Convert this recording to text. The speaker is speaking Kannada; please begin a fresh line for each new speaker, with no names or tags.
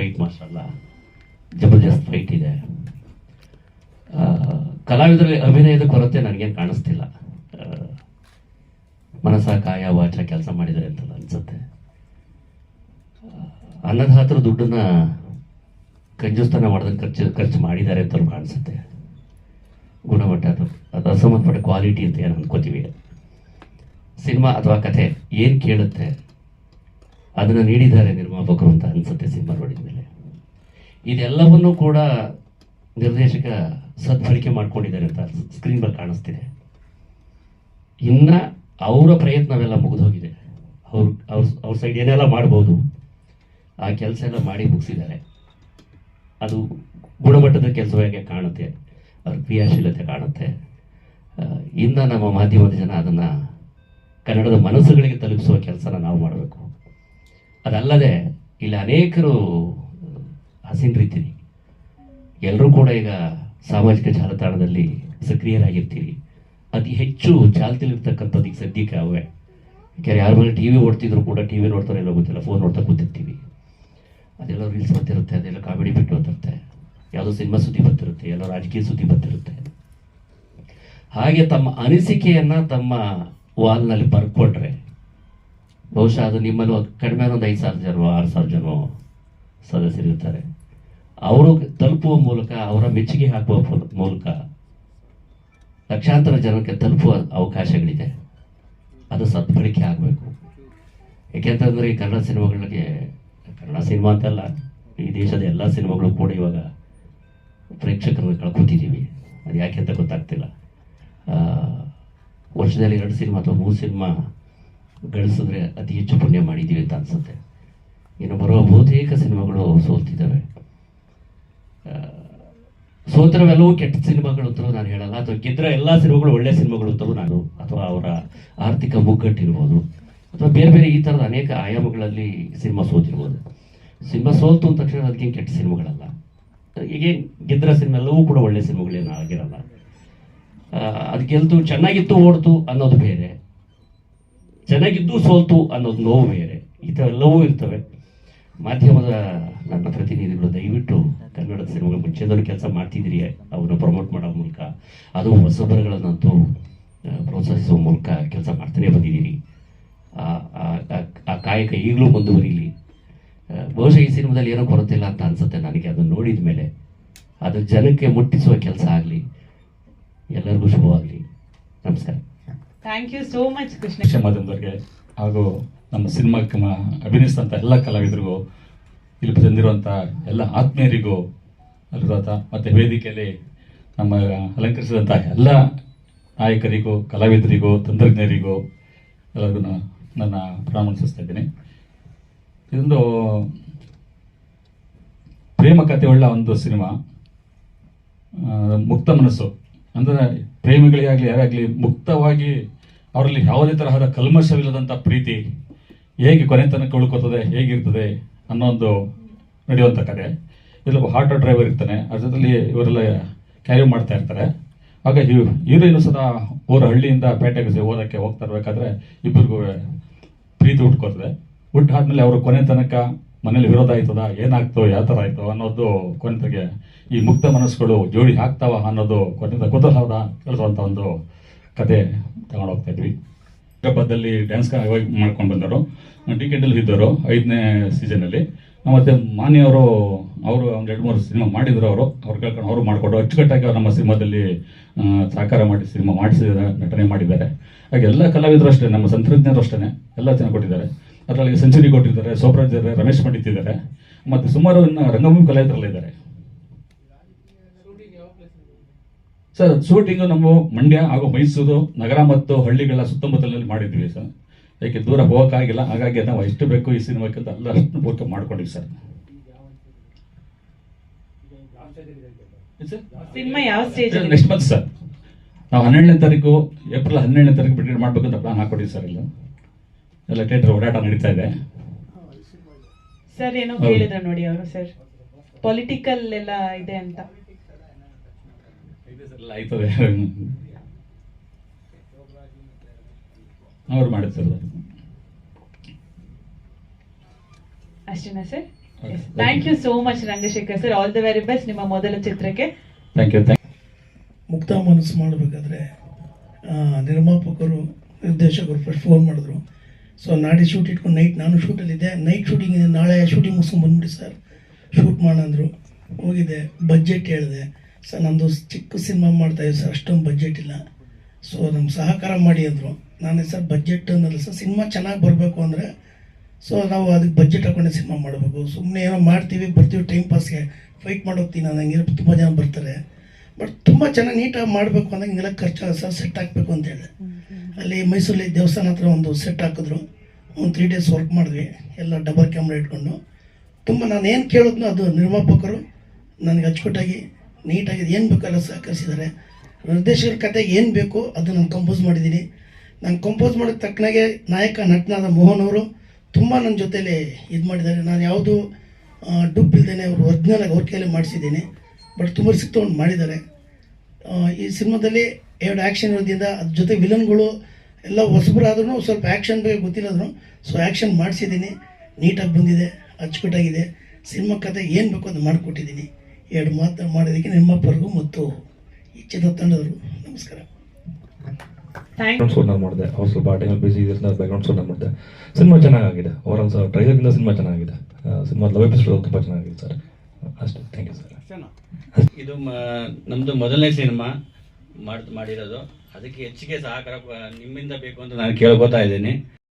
ಫೈಟ್ ಮಾಸ್ಟರ್ ಅಲ್ಲ ಜಬರ್ದಸ್ತ್ ಫೈಟ್ ಇದೆ. ಕಲಾವಿದರಲ್ಲಿ ಅಭಿನಯದ ಕೊರತೆ ನನಗೇನು ಕಾಣಿಸ್ತಿಲ್ಲ. ಮನಸ್ಸ ಮನಸ ಕಾಯ ವಾಚ ಕೆಲಸ ಮಾಡಿದ್ದಾರೆ ಅಂತ ಅನ್ಸುತ್ತೆ. ಹತ್ರ ದುಡ್ಡನ್ನ ಕಂಜೂಸ್ತನ ಮಾಡ್ದಂಗೆ ಖರ್ಚು ಖರ್ಚು ಮಾಡಿದ್ದಾರೆ ಅಂತ ಕಾಣಿಸುತ್ತೆ. ಗುಣಮಟ್ಟ ಅದು ಅದು ಅಸಂಬಂಧಪಟ್ಟ ಕ್ವಾಲಿಟಿ ಅಂತ ಏನು ಅಂದ್ಕೋತೀವಿ ಸಿನಿಮಾ ಅಥವಾ ಕಥೆ ಏನು ಕೇಳುತ್ತೆ ಅದನ್ನು ನೀಡಿದ್ದಾರೆ ನಿರ್ಮಾಪಕರು ಅಂತ ಅನ್ಸುತ್ತೆ ಸಿನಿಮಾ ನೋಡಿದ ಮೇಲೆ. ಇದೆಲ್ಲವನ್ನೂ ಕೂಡ ನಿರ್ದೇಶಕ ಸದ್ಬಳಕೆ ಮಾಡ್ಕೊಂಡಿದ್ದಾರೆ ಅಂತ ಸ್ಕ್ರೀನ್ ಮೇಲೆ ಕಾಣಿಸ್ತಿದೆ. ಇನ್ನು ಅವರ ಪ್ರಯತ್ನವೆಲ್ಲ ಮುಗಿದೋಗಿದೆ. ಅವ್ರ ಅವ್ರ ಅವ್ರ ಸೈಡ್ ಏನೆಲ್ಲ ಮಾಡ್ಬೋದು, ಆ ಕೆಲಸ ಎಲ್ಲ ಮಾಡಿ ಮುಗಿಸಿದ್ದಾರೆ. ಅದು ಗುಣಮಟ್ಟದ ಕೆಲಸವಾಗಿ ಕಾಣುತ್ತೆ, ಅವ್ರ ಕ್ರಿಯಾಶೀಲತೆ ಕಾಣುತ್ತೆ. ಇನ್ನು ನಮ್ಮ ಮಾಧ್ಯಮದ ಜನ ಅದನ್ನು ಕನ್ನಡದ ಮನಸ್ಸುಗಳಿಗೆ ತಲುಪಿಸುವ ಕೆಲಸನ ನಾವು ಮಾಡಬೇಕು. ಅದಲ್ಲದೆ ಇಲ್ಲಿ ಅನೇಕರು ಹಸಿನ್ರಿದ್ದೀರಿ ಎಲ್ಲರೂ ಕೂಡ ಈಗ ಸಾಮಾಜಿಕ ಜಾಲತಾಣದಲ್ಲಿ ಸಕ್ರಿಯರಾಗಿರ್ತೀರಿ. ಅತಿ ಹೆಚ್ಚು ಚಾಲ್ತಿಲಿರ್ತಕ್ಕಂಥದ್ದು ಈಗ ಸದ್ಯಕ್ಕೆ ಅವೇ. ಯಾಕೆಂದರೆ ಯಾರ ಮೇಲೆ ಟಿ ವಿ ಓಡ್ತಿದ್ರು ಕೂಡ ಟಿ ವಿ ನೋಡ್ತಾರೆ ಎಲ್ಲೋ ಗೊತ್ತಿಲ್ಲ, ಫೋನ್ ನೋಡ್ತಾ ಕೂತಿರ್ತೀವಿ. ಅದೆಲ್ಲ ರೀಲ್ಸ್ ಬರ್ತಿರುತ್ತೆ, ಅದೆಲ್ಲ ಕಾಮಿಡಿ ಬಿಟ್ಟು ಬರ್ತಿರುತ್ತೆ. ಯಾವುದೋ ಸಿನಿಮಾ ಸುದ್ದಿ ಬರ್ತಿರುತ್ತೆ ಎಲ್ಲ ರಾಜಕೀಯ ಸುದ್ದಿ ಬರ್ತಿರುತ್ತೆ. ಹಾಗೆ ತಮ್ಮ ಅನಿಸಿಕೆಯನ್ನು ತಮ್ಮ ವಾಲ್ನಲ್ಲಿ ಬರ್ಕೊಟ್ರೆ ಬಹುಶಃ ಅದು ನಿಮ್ಮಲ್ಲೂ ಒಂದು ಕಡಿಮೆ ಒಂದು ಐದು ಸಾವಿರ ಜನ ಆರು ಸಾವಿರ ಜನ ಸದಸ್ಯರಿರ್ತಾರೆ ಅವರು ತಲುಪುವ ಮೂಲಕ, ಅವರ ಮೆಚ್ಚುಗೆ ಹಾಕುವ ಮೂಲಕ ಲಕ್ಷಾಂತರ ಜನಕ್ಕೆ ತಲುಪುವ ಅವಕಾಶಗಳಿದೆ. ಅದು ಸದ್ಬಳಕೆ ಆಗಬೇಕು. ಏಕೆಂತಂದರೆ ಈ ಕನ್ನಡ ಸಿನಿಮಾಗಳಿಗೆ, ಕನ್ನಡ ಸಿನಿಮಾ ಅಂತಲ್ಲ ಈ ದೇಶದ ಎಲ್ಲ ಸಿನಿಮಾಗಳು ಕೂಡ ಇವಾಗ ಪ್ರೇಕ್ಷಕರನ್ನು ಕಳ್ಕೊತಿದ್ದೀವಿ ಅದು ಯಾಕೆ ಅಂತ ಗೊತ್ತಾಗ್ತಿಲ್ಲ. ವರ್ಷದಲ್ಲಿ ಎರಡು ಸಿನಿಮಾ ಅಥವಾ ಮೂರು ಸಿನಿಮಾ ಗಳಿಸಿದ್ರೆ ಅತಿ ಹೆಚ್ಚು ಪುಣ್ಯ ಮಾಡಿದ್ದೀವಿ ಅಂತ ಅನಿಸುತ್ತೆ. ಇನ್ನು ಬರೋ ಬಹುತೇಕ ಸಿನಿಮಾಗಳು ಸೋಲ್ತಿದ್ದಾವೆ. ಸೋತರವೆಲ್ಲವೂ ಕೆಟ್ಟ ಸಿನಿಮಾಗಳು ಅಂತಲೂ ನಾನು ಹೇಳಲ್ಲ. ಅಥವಾ ಗೆದ್ರ ಎಲ್ಲ ಸಿನಿಮಾಗಳು ಒಳ್ಳೆ ಸಿನಿಮಾಗಳು ಅಂತಲೂ ನಾನು ಅಥವಾ ಅವರ ಆರ್ಥಿಕ ಮುಗ್ಗಟ್ಟಿರ್ಬೋದು ಅಥವಾ ಬೇರೆ ಬೇರೆ ಈ ಥರದ ಅನೇಕ ಆಯಾಮಗಳಲ್ಲಿ ಸಿನಿಮಾ ಸೋತಿರ್ಬೋದು. ಸಿನಿಮಾ ಸೋಲ್ತು ಅಂದ ತಕ್ಷಣ ಅದಕ್ಕೇನು ಕೆಟ್ಟ ಸಿನಿಮಾಗಳಲ್ಲ. ಹೀಗೆ ಗೆದ್ರ ಸಿನಿಮಾ ಎಲ್ಲವೂ ಕೂಡ ಒಳ್ಳೆ ಸಿನಿಮಾಗಳೇನು ಆಗಿರಲ್ಲ. ಅದು ಗೆಲ್ತು ಚೆನ್ನಾಗಿತ್ತು ಓಡ್ತು ಅನ್ನೋದು ಬೇರೆ. ಚೆನ್ನಾಗಿದ್ದು ಸೋಲ್ತು ಅನ್ನೋದು ನೋವು ಬೇರೆ. ಈ ಥರ ಎಲ್ಲವೂ ಇರ್ತವೆ. ಮಾಧ್ಯಮದ ನನ್ನ ಪ್ರತಿನಿಧಿಗಳು ದಯವಿಟ್ಟು ಕನ್ನಡದ ಸಿನಿಮಾಗಳ ಮುಂಚೆದಲ್ಲೂ ಕೆಲಸ ಮಾಡ್ತಿದ್ದೀರಿ ಅವನ್ನ ಪ್ರಮೋಟ್ ಮಾಡೋ ಮೂಲಕ. ಅದು ಹೊಸಬರಗಳನ್ನಂತೂ ಪ್ರೋತ್ಸಾಹಿಸುವ ಮೂಲಕ ಕೆಲಸ ಮಾಡ್ತಾನೆ ಬಂದಿದ್ದೀರಿ. ಆ- ಕಾಯಕ ಈಗಲೂ ಮುಂದುವರಿಲಿ. ಬಹುಶಃ ಈ ಸಿನಿಮಾದಲ್ಲಿ ಏನೋ ಕೊರತೆ ಅಂತ ಅನ್ಸುತ್ತೆ ನನಗೆ. ಅದನ್ನು ನೋಡಿದ ಮೇಲೆ ಅದು ಜನಕ್ಕೆ ಮುಟ್ಟಿಸುವ ಕೆಲಸ ಆಗಲಿ, ಎಲ್ಲರಿಗೂ ಶುಭವಾಗಲಿ. ನಮಸ್ಕಾರ.
Thank you so much Krishna
ಮಾಧ್ಯಮದವ್ರಿಗೆ ಹಾಗೂ ನಮ್ಮ ಸಿನಿಮಾಕ್ಕೆ ಅಭಿನಯಿಸಿದಂಥ ಎಲ್ಲ ಕಲಾವಿದರಿಗೂ, ಇಲ್ಲಿ ಬಂದಿರುವಂಥ ಎಲ್ಲ ಆತ್ಮೀಯರಿಗೂ ಅಲ್ಲಿರುವಂಥ ಮತ್ತು ವೇದಿಕೆಯಲ್ಲಿ ನಮ್ಮ ಅಲಂಕರಿಸಿದಂಥ ಎಲ್ಲ ನಾಯಕರಿಗೂ, ಕಲಾವಿದರಿಗೂ, ತಂತ್ರಜ್ಞರಿಗೂ ಎಲ್ಲರಿಗೂ ನಾನು ನನ್ನ ಪ್ರಾಮಾಣಿಸ್ತಾ ಇದ್ದೀನಿ. ಇದೊಂದು ಪ್ರೇಮ ಕಥೆ ಉಳ್ಳ ಒಂದು ಸಿನಿಮಾ ಮುಕ್ತ ಮನಸ್ಸು. ಅಂದರೆ ಪ್ರೇಮಿಗಳೇ ಆಗಲಿ ಯಾರಾಗಲಿ ಮುಕ್ತವಾಗಿ ಅವರಲ್ಲಿ ಯಾವುದೇ ತರಹದ ಕಲ್ಮಶವಿಲ್ಲದಂಥ ಪ್ರೀತಿ ಹೇಗೆ ಕೊನೆ ತನಕ ಉಳ್ಕೋತದೆ ಹೇಗಿರ್ತದೆ ಅನ್ನೋ ಒಂದು ನಡೆಯುವಂಥ ಕತೆ ಇಲ್ಲೊಬ್ಬ ಆಟೋ ಡ್ರೈವರ್ ಇರ್ತಾನೆ, ಅದ್ರ ಜೊತೆಲಿ ಇವರೆಲ್ಲ ಕ್ಯಾರಿ ಮಾಡ್ತಾ ಇರ್ತಾರೆ. ಆಗ ಹೀರೋಯಿನ್ ಸದಾ ಊರ ಹಳ್ಳಿಯಿಂದ ಪೇಟೆಗೆ ಓದೋಕ್ಕೆ ಹೋಗ್ತಾ ಇರಬೇಕಾದ್ರೆ ಇಬ್ಬರಿಗೂ ಪ್ರೀತಿ ಹುಟ್ಕೋತದೆ ಹುಟ್ಟಾದ್ಮೇಲೆ ಅವರು ಕೊನೆ ತನಕ ಮನೇಲಿ ವಿರೋಧ ಆಯ್ತದ? ಏನಾಗ್ತೋ, ಯಾವ ಥರ ಆಯ್ತೋ ಅನ್ನೋದು ಕೊನೆಗೆ ಈ ಮುಕ್ತ ಮನಸ್ಸುಗಳು ಜೋಡಿ ಹಾಕ್ತಾವ ಅನ್ನೋದು ಕೊನೆ ಕುತೂಹಲದ ತಿಳಿಸುವಂಥ ಒಂದು ಕತೆ ತಗೊಂಡು ಹೋಗ್ತಾ ಇದ್ವಿ. ಹಬ್ಬದಲ್ಲಿ ಡ್ಯಾನ್ಸ್ ಮಾಡ್ಕೊಂಡು ಬಂದವರು. ಟಿಕೆಟಲ್ಲಿ ಇದ್ದರು ಐದನೇ ಸೀಸನಲ್ಲಿ ಮತ್ತೆ ಮಾನ್ಯವರು ಅವರು ಒಂದು ಎರಡು ಮೂರು ಸಿನಿಮಾ ಮಾಡಿದ್ರು ಅವರು. ಅವ್ರು ಕೇಳ್ಕೊಂಡು ಅವರು ಮಾಡಿಕೊಂಡು ಅಚ್ಚುಕಟ್ಟಾಗಿ ಅವ್ರು ನಮ್ಮ ಸಿನಿಮಾದಲ್ಲಿ ಸಹಕಾರ ಮಾಡಿ ಸಿನಿಮಾ ಮಾಡಿಸಿದ ನಟನೆ ಮಾಡಿದ್ದಾರೆ. ಹಾಗೆ ಎಲ್ಲ ಕಲಾವಿದರು ಅಷ್ಟೇ, ನಮ್ಮ ಸಂತ್ರಜ್ಞರು ಅಷ್ಟೇ ಎಲ್ಲ ಚೆನ್ನಾಗಿ ಕೊಟ್ಟಿದ್ದಾರೆ. ಅದರಲ್ಲಿ ಸೆಂಚುರಿ ಕೊಟ್ಟಿದ್ದಾರೆ ಸೋಪ್ರಾಜ್ ಇದ್ದಾರೆ ರಮೇಶ್ ಪಂಡಿತ್ ಇದ್ದಾರೆ ಮತ್ತು ಸುಮಾರು ಇನ್ನು ರಂಗಭೂಮಿ ಕಲಾವಿದರಲ್ಲಿದ್ದಾರೆ ಸರ್ ಶೂಟಿಂಗು ನಮ್ಮ ಮಂಡ್ಯ ಹಾಗೂ ಮೈಸೂರು ನಗರ ಮತ್ತು ಹಳ್ಳಿಗಳ ಸುತ್ತಮುತ್ತಲಲ್ಲಿ ಮಾಡಿದ್ವಿ ಸರ್. ಯಾಕೆ ದೂರ ಹೋಗೋಕ್ಕಾಗಿಲ್ಲ ಹಾಗಾಗಿ ನಾವು ಎಷ್ಟು ಬೇಕು ಈ ಸಿನಿಮಾಕ್ಕೆ ಅಂತ ಎಲ್ಲ ಅಷ್ಟು ಪೂರ್ತಿ ಮಾಡ್ಕೊಂಡಿವಿ ಸರ್. Next month sir. ನಾವು ಹನ್ನೆರಡನೇ ತಾರೀಕು ಏಪ್ರಿಲ್ ಹನ್ನೆರಡನೇ ತಾರೀಕು ಬಿಡುಗಡೆ ಮಾಡ್ಬೇಕಂತ ಪ್ಲಾನ್ ಹಾಕೊಂಡಿವಿ ಸರ್ ಇಲ್ಲ. ಎಲ್ಲ ಥಿಯೇಟರ್ ಓಡಾಟ ನಡೀತಾ ಇದೆ.
ಸರ್ ಏನೋ ಕೇಳಿದ್ರ ನೋಡಿ ಅವರು ಸರ್. ಪೊಲಿಟಿಕಲ್ ಎಲ್ಲ ಇದೆ ಅಂತ.
ಆಯ್ತದೆ. ಅವ್ರು ಮಾಡಿದ್ರು
ಅಷ್ಟೇನಾ sir? Thank you so much Rangashekar sir. All the very best ನಿಮ್ಮ ಮೊದಲ ಚಿತ್ರಕ್ಕೆ.
ಥ್ಯಾಂಕ್ ಯು ಥ್ಯಾಂಕ್
ಮುಕ್ತ ಮನಸ್ಸು ಮಾಡಬೇಕಾದ್ರೆ ನಿರ್ಮಾಪಕರು ನಿರ್ದೇಶಕರು ಫಸ್ಟ್ ಫೋನ್ ಮಾಡಿದ್ರು. ಸೊ ನಾಳೆ ಶೂಟ್ ಇಟ್ಕೊಂಡು ನೈಟ್ ನಾನು ಶೂಟಲ್ಲಿದ್ದೆ ನೈಟ್ ಶೂಟಿಂಗ್ ನಾಳೆ ಶೂಟಿಂಗ್ ಮುಗಿಸ್ಕೊಂಡು ಬಂದ್ಬಿಡಿ ಸರ್ ಶೂಟ್ ಮಾಡಂದ್ರು ಹೋಗಿದ್ದೆ ಬಜೆಟ್ ಹೇಳಿದೆ. ಸರ್ ನಮ್ಮದು ಚಿಕ್ಕ ಸಿನಿಮಾ ಮಾಡ್ತಾಯಿದ್ದೆ ಸರ್ ಅಷ್ಟೊಂದು ಬಜೆಟ್ ಇಲ್ಲ. ಸೊ ನಮ್ಗೆ ಸಹಕಾರ ಮಾಡಿ ಅಂದರು. ನಾನು ಸರ್ ಬಜೆಟ್ ಅನ್ನೋಲ್ಲ ಸರ್ ಸಿನಿಮಾ ಚೆನ್ನಾಗಿ ಬರಬೇಕು ಅಂದರೆ ಸೊ ನಾವು ಅದಕ್ಕೆ ಬಜೆಟ್ ಹಾಕೊಂಡೆ ಸಿನಿಮಾ ಮಾಡಬೇಕು. ಸುಮ್ಮನೆ ಏನೋ ಮಾಡ್ತೀವಿ, ಬರ್ತೀವಿ ಟೈಮ್ ಪಾಸ್ಗೆ ಫೈಟ್ ಮಾಡೋಗ್ತೀನಿ ಹಂಗೆ ತುಂಬ ಜನ ಬರ್ತಾರೆ. ಬಟ್ ತುಂಬ ಚೆನ್ನಾಗಿ ನೀಟಾಗಿ ಮಾಡಬೇಕು ಅಂದಾಗ ಹಿಂಗೆಲ್ಲ ಖರ್ಚು ಸರ್ ಸೆಟ್ ಹಾಕಬೇಕು ಅಂತ ಹೇಳಿದೆ. ಅಲ್ಲಿ ಮೈಸೂರಲ್ಲಿ ದೇವಸ್ಥಾನ ಹತ್ರ ಒಂದು ಸೆಟ್ ಹಾಕಿದ್ರು. ಒಂದು ತ್ರೀ ಡೇಸ್ ವರ್ಕ್ ಮಾಡಿದ್ವಿ. ಎಲ್ಲ ಡಬಲ್ ಕ್ಯಾಮ್ರಾ ಇಟ್ಕೊಂಡು. ತುಂಬ ನಾನು ಏನು ಕೇಳಿದ್ನೋ ಅದು ನಿರ್ಮಾಪಕರು ನನಗೆ ಅಚ್ಚುಕಟ್ಟಾಗಿ ನೀಟಾಗಿ ಏನು ಬೇಕಲ್ಲ ಸಹಕರಿಸಿದ್ದಾರೆ. ನಿರ್ದೇಶಕರ ಕತೆಗೆ ಏನು ಬೇಕು ಅದು ನಾನು ಕಂಪೋಸ್ ಮಾಡಿದ್ದೀನಿ. ನಾನು ಕಂಪೋಸ್ ಮಾಡಿದ ತಕ್ಕನಾಗೆ ನಾಯಕ, ನಟನಾದ ಮೋಹನ್ ಅವರು ತುಂಬ ನನ್ನ ಜೊತೇಲಿ ಇದು ಮಾಡಿದ್ದಾರೆ. ನಾನು ಯಾವುದು ಡುಪ್ ಇಲ್ದೇನೆ ಅವರು ಒರಿಜಿನಲ್ ಆಗಿ ಅವ್ರ ಕೈಯಲ್ಲಿ ಮಾಡಿಸಿದ್ದೀನಿ. ಬಟ್ ತುಂಬ ರಿಸ್ಕ್ ತೊಗೊಂಡು ಮಾಡಿದ್ದಾರೆ. ಈ ಸಿನಿಮಾದಲ್ಲಿ ಎರಡು ಆ್ಯಕ್ಷನ್ ಇರೋದ್ರಿಂದ ಅದ್ರ ಜೊತೆ ವಿಲನ್ಗಳು ಎಲ್ಲ ಹೊಸಬರಾದ್ರೂ ಸ್ವಲ್ಪ ಆ್ಯಕ್ಷನ್ ಬಗ್ಗೆ ಗೊತ್ತಿಲ್ಲದ್ರು. So action ಮಾಡಿಸಿದ್ದೀನಿ. ನೀಟಾಗಿ ಬಂದಿದೆ ಅಚ್ಚುಕಟ್ಟಾಗಿದೆ. ಸಿನಿಮಾ ಕತೆ ಏನು ಬೇಕೋ ಅದು ಮಾಡಿಕೊಟ್ಟಿದ್ದೀನಿ. ಎರಡು ಮಾತು ಮಾಡೋದಕ್ಕೆ ನಿಮ್ಮಪ್ಪರಿಗೂ ಮತ್ತು ಈ ಚಿತ್ರ ತಂಡದವರು ನಮಸ್ಕಾರ
ನಾನು ಮಾಡಿದೆ. ಅವ್ರು ಸ್ವಲ್ಪ ಟೈಮಲ್ಲಿ ಬಿಸಿ ಇದೆ ಬ್ಯಾಕ್ಗ್ರೌಂಡ್ ನಾನು ಮಾಡಿದೆ. ಸಿನಿಮಾ ಚೆನ್ನಾಗಿದೆ ಓವರ್ ಸರ್ ಟ್ರೈಲರ್ಗಿಂತ ಸಿನಿಮಾ ಚೆನ್ನಾಗಿದೆ. ಸಿನಿಮಾ ಲವ್ ಎಪಿಸೋಡ್ ತುಂಬ ಚೆನ್ನಾಗಿದೆ ಸರ್. ಅಷ್ಟೇ. ಥ್ಯಾಂಕ್ ಯು ಸರ್
ಇದು ನಮ್ಮದು ನಮ್ದು ಮೊದಲನೇ ಸಿನಿಮಾ. ಮಾಡ್ ಮಾಡಿರೋದು. ಅದಕ್ಕೆ ಹೆಚ್ಚಿಗೆ ಸಹಕಾರ ನಿಮ್ಮಿಂದ ಬೇಕು ಅಂತ ನಾನು ಕೇಳ್ಕೊತಾ ಇದ್ದೀನಿ.